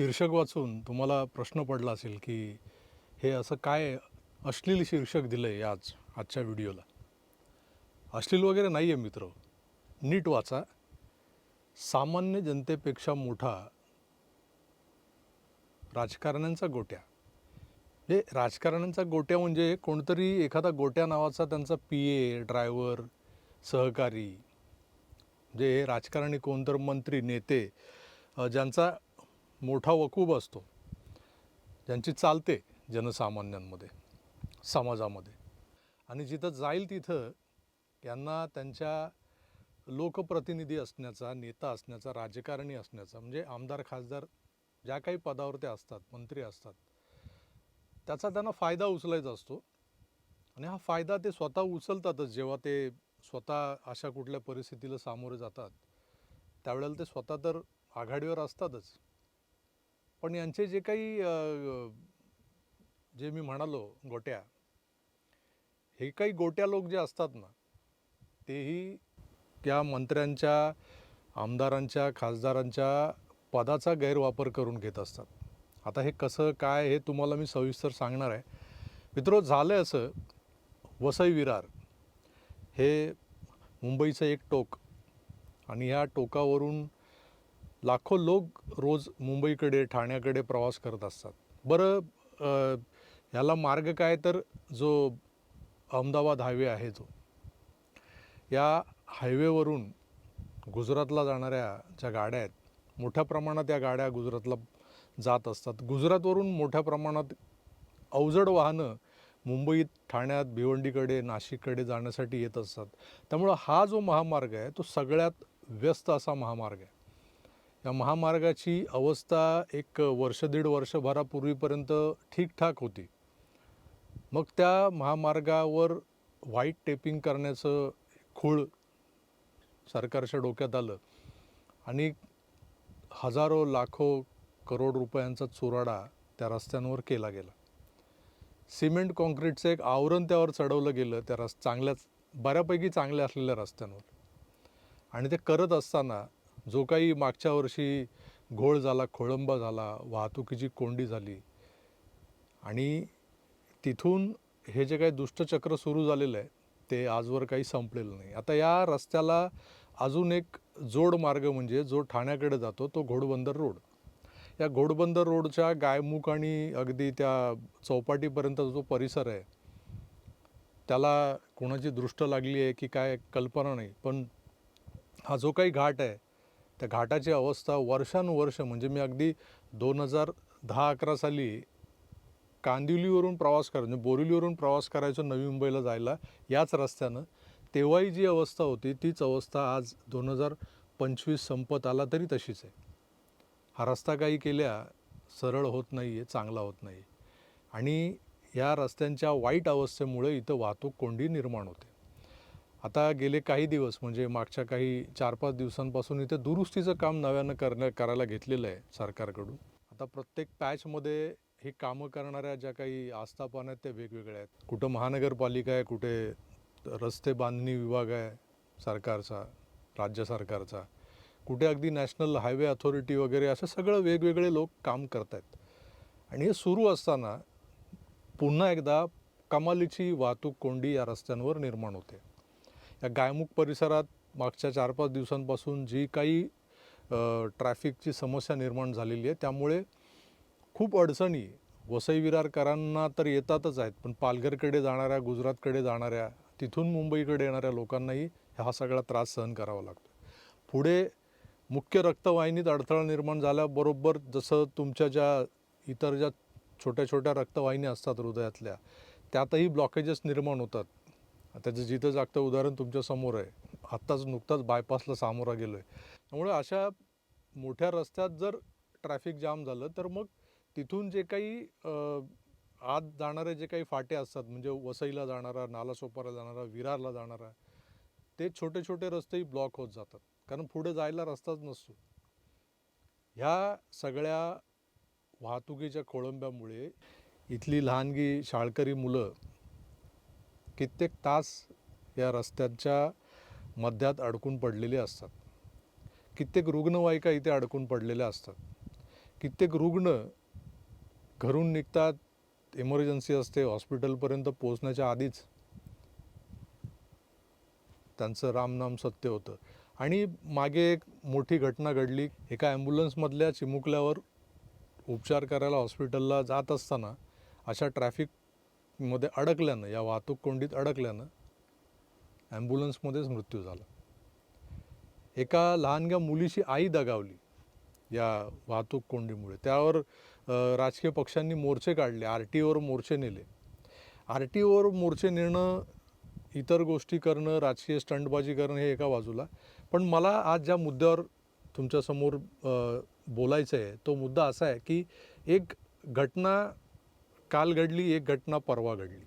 शीर्षक वाचून तुम्हाला प्रश्न पडला असेल की हे असं काय अश्लील शीर्षक दिलं आहे आज आजच्या व्हिडिओला? अश्लील वगैरे नाही आहे मित्र. नीट वाचा. सामान्य जनतेपेक्षा मोठा राजकारण्यांचा गोट्या. हे राजकारण्यांचा गोट्या म्हणजे कोणतरी एखादा गोट्या नावाचा त्यांचा पी ए ड्रायव्हर सहकारी जे हे राजकारणी कोणतर मंत्री नेते ज्यांचा मोठा वकूब असतो. ज्यांची चालते जनसामान्यांमध्ये समाजामध्ये. आणि जिथं जाईल तिथं यांना त्यांच्या लोकप्रतिनिधी असण्याचा नेता असण्याचा राजकारणी असण्याचा म्हणजे आमदार खासदार ज्या काही पदावर ते असतात मंत्री असतात त्याचा त्यांना फायदा उचलायचा असतो. आणि हा फायदा ते स्वतः उचलतातच. जेव्हा ते स्वतः अशा कुठल्या परिस्थितीला सामोरे जातात त्यावेळेला ते स्वतः तर आघाडीवर असतातच. पण यांचे जे काही जे मी म्हणालो गोट्या हे काही गोट्या लोक जे असतात ना तेही त्या मंत्र्यांच्या आमदारांच्या खासदारांच्या पदाचा गैरवापर करून घेत असतात. आता हे कसं काय हे तुम्हाला मी सविस्तर सांगणार आहे. मित्रो झालं आहे असं वसई विरार हे मुंबईचं एक टोक आणि ह्या टोकावरून लाखो लोक रोज मुंबईकडे ठाण्याकडे प्रवास करत असतात. बरं ह्याला मार्ग काय तर जो अहमदाबाद हायवे आहे जो या हायवेवरून गुजरातला जाणाऱ्या ज्या गाड्या आहेत मोठ्या प्रमाणात या गाड्या गुजरातला जात असतात. गुजरातवरून मोठ्या प्रमाणात अवजड वाहनं मुंबईत ठाण्यात भिवंडीकडे नाशिककडे जाण्यासाठी येत असतात. त्यामुळं हा जो महामार्ग आहे तो सगळ्यात व्यस्त असा महामार्ग आहे. या महामार्गाची अवस्था एक वर्ष दीड वर्षभरापूर्वीपर्यंत ठीकठाक होती. मग त्या महामार्गावर व्हाईट टेपिंग करण्याचं खूळ सरकारच्या डोक्यात आलं आणि हजारो लाखो करोड रुपयांचा चुराडा त्या रस्त्यांवर केला गेला. सिमेंट काँक्रीटचं एक आवरण त्यावर चढवलं गेलं त्या रस चांगल्याच बऱ्यापैकी चांगल्या असलेल्या रस्त्यांवर. आणि ते करत असताना जो काही मागच्या वर्षी घोळ झाला खोळंबा झाला वाहतुकीची कोंडी झाली आणि तिथून हे जे काही दुष्टचक्र सुरू झालेलं आहे ते आजवर काही संपलेलं नाही. आता या रस्त्याला अजून एक जोड मार्ग म्हणजे जो ठाण्याकडे जातो तो घोडबंदर रोड. या घोडबंदर रोडच्या गायमुख आणि अगदी त्या चौपाटीपर्यंत जो परिसर आहे त्याला कोणाची दृष्ट लागली आहे की काय कल्पना नाही पण हा जो काही घाट आहे त्या घाटाची अवस्था वर्षानुवर्ष म्हणजे मी अगदी दोन हजार दहा अकरा साली कांदिवलीवरून प्रवास करायचो म्हणजे बोरिवलीवरून प्रवास करायचो नवी मुंबईला जायला याच रस्त्यानं. तेव्हाही जी अवस्था होती तीच अवस्था आज दोन हजार पंचवीस संपत आला तरी तशीच आहे. हा रस्ता काही केल्या सरळ होत नाही आहे चांगला होत नाही आणि या रस्त्यांच्या वाईट अवस्थेमुळे इथं वाहतूक कोंडी निर्माण होते. आता गेले काही दिवस म्हणजे मागच्या काही चार पाच दिवसांपासून इथे दुरुस्तीचं काम नव्यानं करण्या करायला घेतलेलं आहे सरकारकडून. आता प्रत्येक पॅचमध्ये हे कामं करणाऱ्या ज्या काही आस्थापना आहेत त्या वेगवेगळ्या आहेत. कुठं महानगरपालिका आहे कुठे रस्ते बांधणी विभाग आहे सरकारचा राज्य सरकारचा. कुठे अगदी नॅशनल हायवे अथॉरिटी वगैरे असं सगळं वेगवेगळे लोक काम करत आहेत आणि हे सुरू असताना पुन्हा एकदा कमालीची वाहतूक कोंडी या रस्त्यांवर निर्माण होते. या गायमुख परिसरात मागच्या चार पाच दिवसांपासून जी काही ट्रॅफिकची समस्या निर्माण झालेली आहे त्यामुळे खूप अडचणी वसई विरारकरांना तर येतातच आहेत पण पालघरकडे जाणाऱ्या गुजरातकडे जाणाऱ्या तिथून मुंबईकडे येणाऱ्या लोकांनाही हा सगळा त्रास सहन करावा लागतो. पुढे मुख्य रक्तवाहिनीत अडथळा निर्माण झाल्याबरोबर जसं तुमच्या ज्या इतर ज्या छोट्या छोट्या रक्तवाहिन्या असतात हृदयातल्या त्यातही ब्लॉकेजेस निर्माण होतात. त्याचं जिथं जागतं उदाहरण तुमच्यासमोर आहे आत्ताच नुकताच बायपासला सामोरा गेलो आहे त्यामुळे अशा मोठ्या रस्त्यात जर ट्रॅफिक जाम झालं तर मग तिथून जे काही आत जाणारे जे काही फाटे असतात म्हणजे वसईला जाणारा नालासोपारा जाणारा विरारला जाणारा ते छोटे छोटे रस्तेही ब्लॉक होत जातात. कारण पुढे जायला रस्ताच नसतो. ह्या सगळ्या वाहतुकीच्या खोळंब्यामुळे इथली लहानगी शाळकरी मुलं कित्येक तास या रस्त्यांच्या मध्यात अडकून पडलेले असतात. कित्येक रुग्णवाहिका इथे अडकून पडलेल्या असतात. कित्येक रुग्ण घरून निघतात इमर्जन्सी असते हॉस्पिटलपर्यंत पोहोचण्याच्या आधीच. त्यांचं रामनाम सत्य होतं. आणि मागे एक मोठी घटना घडली. एका ॲम्ब्युलन्समधल्या चिमुकल्यावर उपचार करायला हॉस्पिटलला जात असताना अशा ट्रॅफिक ट्रॅफिकमध्ये अडकल्यानं या वाहतूक कोंडीत अडकल्यानं ॲम्ब्युलन्समध्येच मृत्यू झाला. एका लहानग्या मुलीची आई दगावली या वाहतूक कोंडीमुळे. त्यावर राजकीय पक्षांनी मोर्चे काढले आर टी ओवर मोर्चे नेले. आर टी ओवर मोर्चे नेणं इतर गोष्टी करणं राजकीय स्टंटबाजी करणं हे एका बाजूला. पण मला आज ज्या मुद्द्यावर तुमच्यासमोर बोलायचं आहे तो मुद्दा असा आहे की एक घटना काल घडली एक घटना परवा घडली.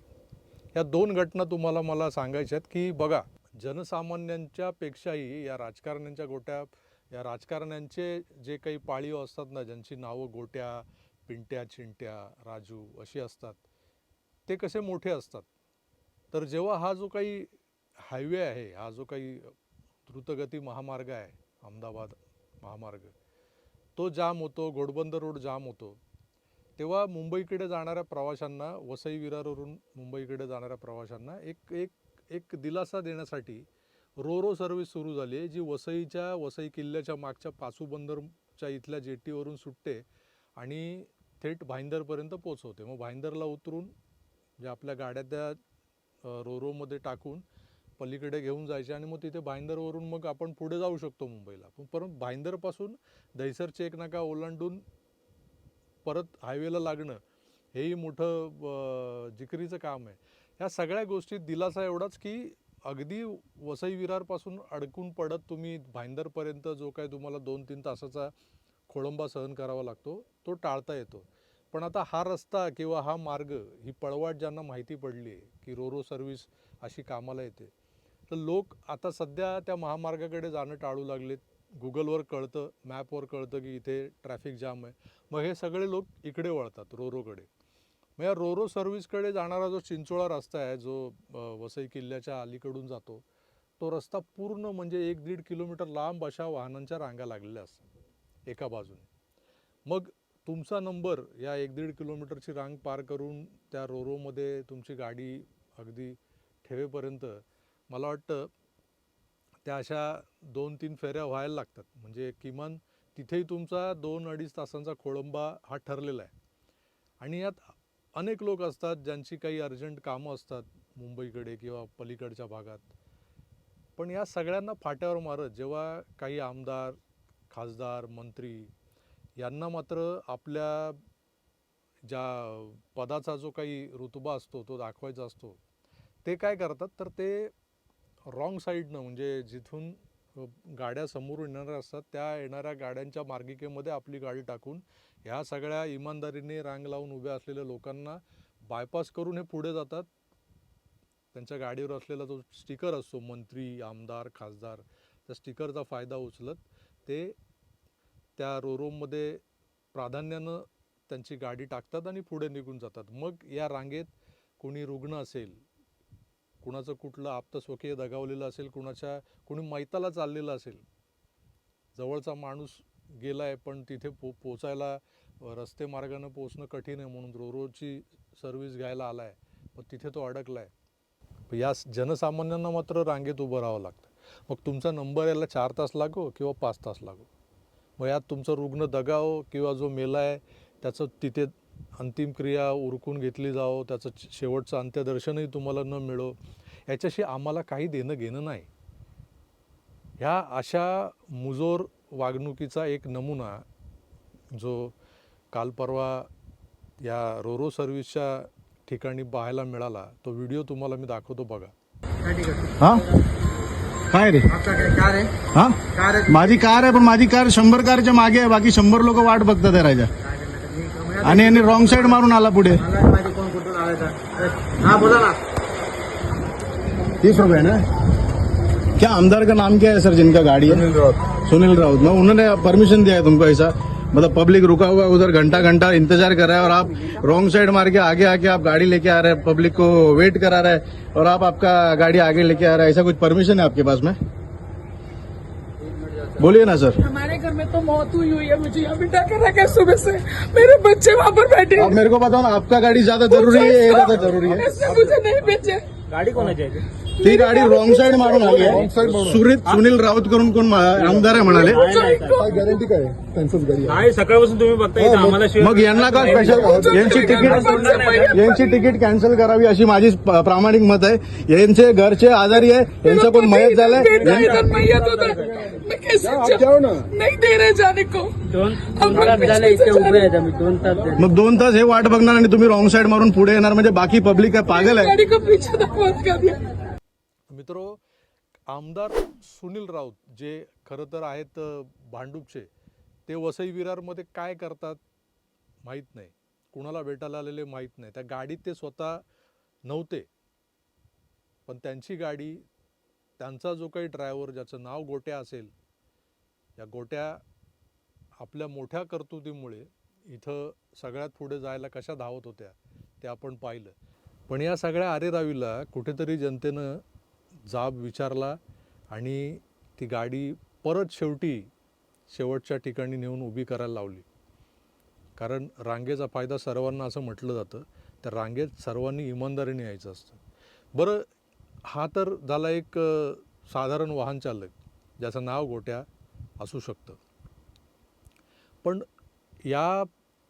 या दोन घटना तुम्हाला मला सांगायच्या आहेत की बघा जनसामान्यांच्या पेक्षाही या राजकारण्यांच्या गोट्या या राजकारण्यांचे जे काही पाळीव असतात ना ज्यांची नावं गोट्या पिंट्या चिंट्या राजू अशी असतात ते कसे मोठे असतात? तर जेव्हा हा जो काही हायवे आहे हा जो काही द्रुतगती महामार्ग आहे अहमदाबाद महामार्ग तो जाम होतो घोडबंदर रोड जाम होतो तेव्हा मुंबईकडे जाणाऱ्या प्रवाशांना वसई विरारवरून मुंबईकडे जाणाऱ्या प्रवाशांना एक एक एक दिलासा देण्यासाठी रोरो सर्व्हिस सुरू झाली आहे जी वसईच्या वसई किल्ल्याच्या मागच्या पासूबंदरच्या इथल्या जेटीवरून सुटते आणि थेट भाईंदरपर्यंत पोचवते मग भाईंदरला उतरून जे आपल्या गाड्या त्या रोरोमध्ये टाकून पलीकडे घेऊन जायचे आणि मग तिथे भाईंदरवरून मग आपण पुढे जाऊ शकतो मुंबईला. पण परंतु भाईंदरपासून दहिसरचे एक नाका ओलांडून परत हायवेला लागणं हेही मोठं जिकरीचं काम आहे. ह्या सगळ्या गोष्टीत दिलासा एवढाच की अगदी वसई विरारपासून अडकून पडत तुम्ही भाईंदरपर्यंत जो काय तुम्हाला दोन तीन तासाचा खोळंबा सहन करावा लागतो तो टाळता येतो. पण आता हा रस्ता किंवा हा मार्ग ही पळवाट ज्यांना माहिती पडली आहे की रोरो सर्व्हिस अशी कामाला येते तर लोक आता सध्या त्या महामार्गाकडे जाणं टाळू लागलेत. गुगलवर कळतं मॅपवर कळतं की इथे ट्रॅफिक जाम आहे. मग हे सगळे लोक इकडे वळतात रोरोकडे. मग या रोरो सर्व्हिसकडे जाणारा जो चिंचोळा रस्ता आहे जो वसई किल्ल्याच्या अलीकडून जातो तो रस्ता पूर्ण म्हणजे एक दीड किलोमीटर लांब अशा वाहनांच्या रांगा लागलेल्या असतात एका बाजूने. मग तुमचा नंबर या एक दीड किलोमीटरची रांग पार करून त्या रोरोमध्ये तुमची गाडी अगदी ठेवेपर्यंत मला वाटतं त्या अशा दोन तीन फेऱ्या व्हायला लागतात. म्हणजे किमान तिथेही तुमचा दोन अडीच तासांचा खोळंबा हा ठरलेला आहे. आणि यात अनेक लोक असतात ज्यांची काही अर्जंट कामं असतात मुंबईकडे किंवा पलीकडच्या भागात. पण या सगळ्यांना फाट्यावर मारत जेव्हा काही आमदार खासदार मंत्री यांना मात्र आपल्या ज्या पदाचा जो काही रुतबा असतो तो दाखवायचा असतो ते काय करतात? तर ते रॉंग साईडनं म्हणजे जिथून गाड्या समोरून येणाऱ्या असतात त्या येणाऱ्या गाड्यांच्या मार्गिकेमध्ये आपली गाडी टाकून ह्या सगळ्या इमानदारीने रांग लावून उभ्या असलेल्या लोकांना बायपास करून हे पुढे जातात. त्यांच्या गाडीवर असलेला जो स्टिकर असतो मंत्री आमदार खासदार त्या स्टिकरचा फायदा उचलत ते त्या रोरोमध्ये प्राधान्यानं त्यांची गाडी टाकतात आणि पुढे निघून जातात. मग या रांगेत कोणी रुग्ण असेल कुणाचं कुठलं आप्तस्वकीय दगावलेलं असेल कुणाच्या कुणी मैताला चाललेलं असेल. जवळचा माणूस गेला आहे पण तिथे पो पोचायला रस्ते मार्गानं पोचणं कठीण आहे म्हणून रोरोची सर्व्हिस घ्यायला आला आहे पण तिथे तो अडकला आहे या जनसामान्यांना मात्र रांगेत उभं राहावं लागतं. मग तुमचा नंबर यायला चार तास लागो किंवा पाच तास लागो? मग यात तुमचं रुग्ण दगाव किंवा जो मेला आहे त्याचं तिथे अंतिम क्रिया उरकून घेतली जावो त्याचं शेवटचं अंत्यदर्शनही तुम्हाला न मिळो याच्याशी आम्हाला काही देणं घेणं नाही. ह्या अशा मुजोर वागणुकीचा एक नमुना जो काल परवा या रोरो सर्व्हिसच्या ठिकाणी पाहायला मिळाला तो व्हिडिओ तुम्हाला मी दाखवतो बघा. काय ठीक आहे हा काय रे हा? कार आहे. माझी कार आहे पण माझी कार शंभर कारच्या मागे आहे बाकी शंभर लोक वाट बघतात आहे राजा. आणि यांनी रॉंग साईड मारून आला पुढे मला नाही माहिती कोण कुठून आलाय तर हा बोला ना तीस रुपये ना क्या आमदार का नाम क्या है सर जिनका गाड़ी है सुनील राउत ना उन्होंने परमिशन दिया है तुमको ऐसा मतलब पब्लिक रुका हुआ है उधर घंटा घंटा इंतज़ार कर रहा है और आप रॉन्ग साइड मार के आगे आके आप गाड़ी लेके आ रहे हैं पब्लिक को वेट करा रहे हैं और आप आपका गाड़ी आगे लेके आ रहे हैं ऐसा कुछ परमिशन है आपके पास में? बोलिए ना सर। हमारे घर में तो मौत हुई हुई है मुझे यहाँ बिठा के रखा है सुबह से। मेरे बच्चे वहाँ पर बैठे मेरे को बताओ आपका गाड़ी ज्यादा जरूरी है ये ज्यादा जरूरी है? मुझे नहीं भेजे गाडी कोणाची आहे ती? गाडी रॉंग साइड मारून आली आहे. सुनील सुनील राऊत करून कोण मा- आमदार आहे म्हणाले. गॅरंटी काय कॅन्सल गाडी नाही सकाळपासून तुम्ही बघताय इथं आम्हाला शिवाय मग यांना का स्पेशल यांची तिकीट यांची तिकीट कॅन्सल करावी अशी माझी प- प्रामाणिक मत आहे. यांचे घरचे आजारी आहे. यांचं कोण मयत झालंय? बेटा इधर मैयत होता. मैं कैसे जाऊं? जाओ ना. नहीं दे रहे जाने को. दोन हम लोग झाले पीछे इथे से जा उभे रहे आहेत आम्ही दोन तास झाले. मग दोन तास हे वाट बघणार आणि तुम्ही रॉंग साइड मारून पुढे येणार. म्हणजे बाकी पब्लिक काय पागल हैं। आहे? गाड़ी को पीछे धक्का कर दिया मित्रो आमदार सुनील राऊत जे खरं तर आहेत भांडूपचे ते वसई विरारमध्ये काय करतात माहीत नाही. कुणाला भेटायला आलेले माहीत नाही. त्या गाडीत ते स्वतः नव्हते. पण त्यांची गाडी त्यांचा जो काही ड्रायव्हर ज्याचं नाव गोट्या असेल या गोट्या आपल्या मोठ्या कर्तुतीमुळे इथं सगळ्यात पुढे जायला कशा धावत होत्या ते आपण पाहिलं. पण या सगळ्या आरेरावीला कुठेतरी जनतेनं जाब विचारला आणि ती गाडी परत शेवटी शेवटच्या ठिकाणी नेऊन उभी करायला लावली. कारण रांगेचा फायदा सर्वांना असं म्हटलं जातं तर रांगेत सर्वांनी इमानदारीने यायचं असतं. बरं हा तर झाला एक साधारण वाहन चालक ज्याचं नाव गोट्या असू शकतं. पण या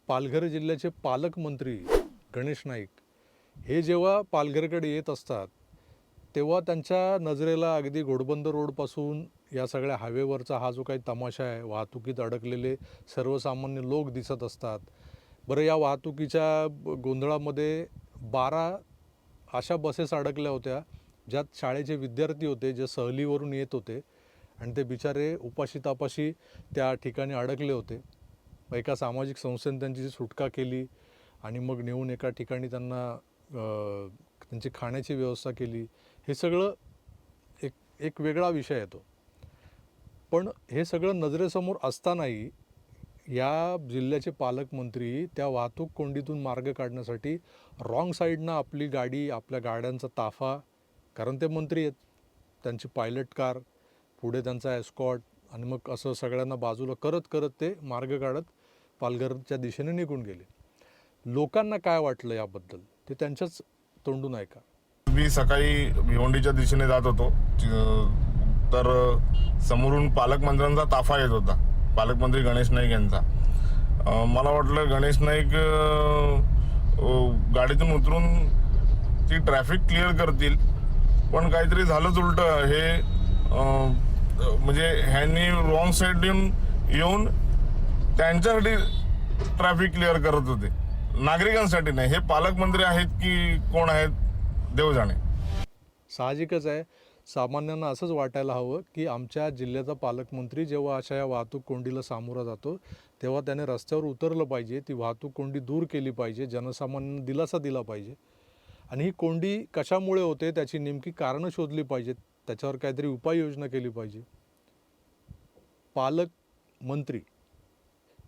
पालघर जिल्ह्याचे पालकमंत्री गणेश नाईक हे जेव्हा पालघरकडे येत असतात तेव्हा त्यांच्या नजरेला अगदी घोडबंदर रोडपासून या सगळ्या हायवेवरचा हा जो काही तमाशा आहे वाहतुकीत अडकलेले सर्वसामान्य लोक दिसत असतात. बरं या वाहतुकीच्या गोंधळामध्ये बारा अशा बसेस अडकल्या होत्या ज्यात शाळेचे विद्यार्थी होते जे सहलीवरून येत होते आणि ते बिचारे उपाशी तापाशी त्या ठिकाणी अडकले होते. एका सामाजिक संस्थेने त्यांची सुटका केली आणि मग नेऊन एका ठिकाणी त्यांना त्यांची खाण्याची व्यवस्था केली. हे सगळं एक एक वेगळा विषय येतो पण हे सगळं नजरेसमोर असतानाही या जिल्ह्याचे पालकमंत्री त्या वाहतूक कोंडीतून मार्ग काढण्यासाठी रॉंग साईडनं आपली गाडी आपल्या गाड्यांचा ताफा कारण ते मंत्री आहेत. त्यांची पायलट कार पुढे त्यांचा एस्कॉट आणि मग असं सगळ्यांना बाजूला करत करत ते मार्ग काढत पालघरच्या दिशेने निघून गेले. लोकांना काय वाटलं याबद्दल? ते त्यांच्याच तोंडून ऐका. मी सकाळी भिवंडीच्या दिशेने जात होतो. तर समोरून पालकमंत्र्यांचा ताफा येत होता. पालकमंत्री गणेश नाईक यांचा. मला वाटलं गणेश नाईक गाडीतून उतरून ती ट्रॅफिक क्लिअर करतील. पण काहीतरी झालंच उलट. हे म्हणजे ह्यांनी रॉंग साईड येऊन त्यांच्यासाठी ट्रॅफिक क्लिअर करत होते. नागरिकांसाठी नाही. हे पालकमंत्री आहेत की कोण आहेत? देव जाणे साहजिकच आहे. सामान्यांना असंच वाटायला हवं की आमच्या जिल्ह्याचा पालकमंत्री जेव्हा अशा या वाहतूक कोंडीला सामोरा जातो तेव्हा त्याने रस्त्यावर उतरलं पाहिजे ती वाहतूक कोंडी दूर केली पाहिजे जनसामान्यांना दिलासा दिला पाहिजे. आणि ही कोंडी कशामुळे होते त्याची नेमकी कारणं शोधली पाहिजेत त्याच्यावर काहीतरी उपाययोजना केली पाहिजे. पालक मंत्री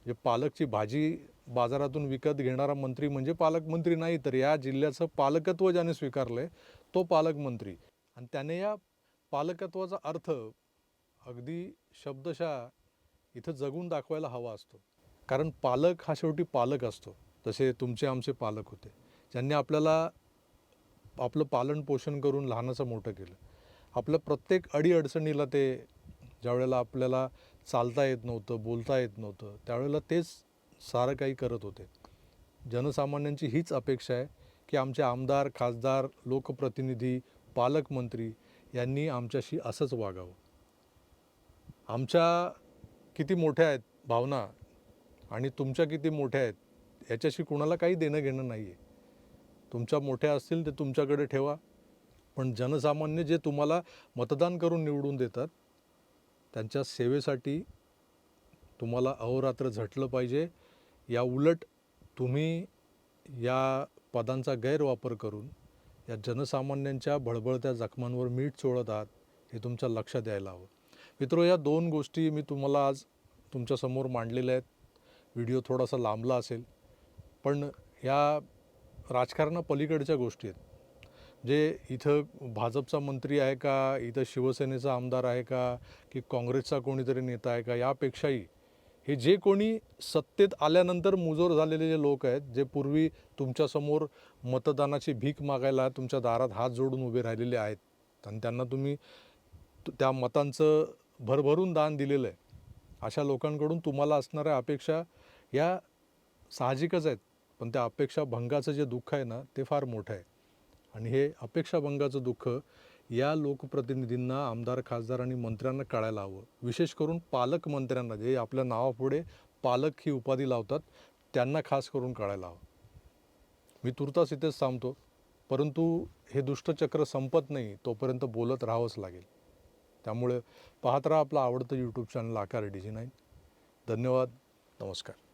जे पालकची भाजी बाजारातून विकत घेणारा मंत्री म्हणजे पालकमंत्री नाही तर या जिल्ह्याचं पालकत्व ज्याने स्वीकारलं आहे तो पालकमंत्री. आणि त्याने या पालकत्वाचा अर्थ अगदी शब्दशः इथं जगून दाखवायला हवा असतो. कारण पालक हा शेवटी पालक असतो. तसे तुमचे आमचे पालक होते. ज्यांनी आपल्याला आपलं पालन पोषण करून लहानाचं मोठं केलं. आपलं प्रत्येक अडीअडचणीला ते ज्यावेळेला आपल्याला चालता येत नव्हतं बोलता येत नव्हतं त्यावेळेला तेच सारं काही करत होते. जनसामान्यांची हीच अपेक्षा आहे की आमचे आमदार खासदार लोकप्रतिनिधी पालकमंत्री यांनी आमच्याशी असंच वागावं. आमच्या किती मोठ्या आहेत भावना आणि तुमच्या किती मोठ्या आहेत याच्याशी कुणाला काही देणं घेणं नाही आहे तुमच्या मोठ्या असतील ते तुमच्याकडे ठेवा. पण जनसामान्य जे तुम्हाला मतदान करून निवडून देतात त्यांच्या सेवेसाठी तुम्हाला अहोरात्र झटलं पाहिजे. या उलट तुम्ही या पदांचा गैरवापर करून या जनसामान्यांच्या भळबळत्या जखमांवर मीठ चोळत आहात हे तुमच्या लक्षात यायला हवं. मित्रो या दोन गोष्टी मी तुम्हाला आज तुमच्यासमोर मांडलेल्या आहेत. व्हिडिओ थोडासा लांबला असेल पण या राजकारणा पलीकडच्या गोष्टी आहेत. जे इथं भाजपचा मंत्री आहे का इथं शिवसेनेचा आमदार आहे का की काँग्रेसचा कोणीतरी नेता आहे का यापेक्षाही हे जे कोणी सत्तेत आल्यानंतर मुजोर झालेले जे लोक आहेत जे पूर्वी तुमच्यासमोर मतदानाची भीक मागायला तुमच्या दारात हात जोडून उभे राहिलेले आहेत आणि त्यांना तुम्ही त्या मतांचं भरभरून दान दिलेलं आहे अशा लोकांकडून तुम्हाला असणाऱ्या अपेक्षा या साहजिकच आहेत. पण त्या अपेक्षा भंगाचं जे दुःख आहे ना ते फार मोठं आहे. आणि हे अपेक्षाभंगाचं दुःख या लोकप्रतिनिधींना आमदार खासदार आणि मंत्र्यांना कळायला हवं. विशेष करून पालकमंत्र्यांना जे आपल्या नावापुढे पालक ही उपाधी लावतात त्यांना खास करून कळायला हवं. मी तुर्तास इथेच थांबतो परंतु हे दुष्टचक्र संपत नाही तोपर्यंत बोलत राहावंच लागेल. त्यामुळे पाहत राहा आपलं आवडतं YouTube channel Aakar D G nine धन्यवाद नमस्कार.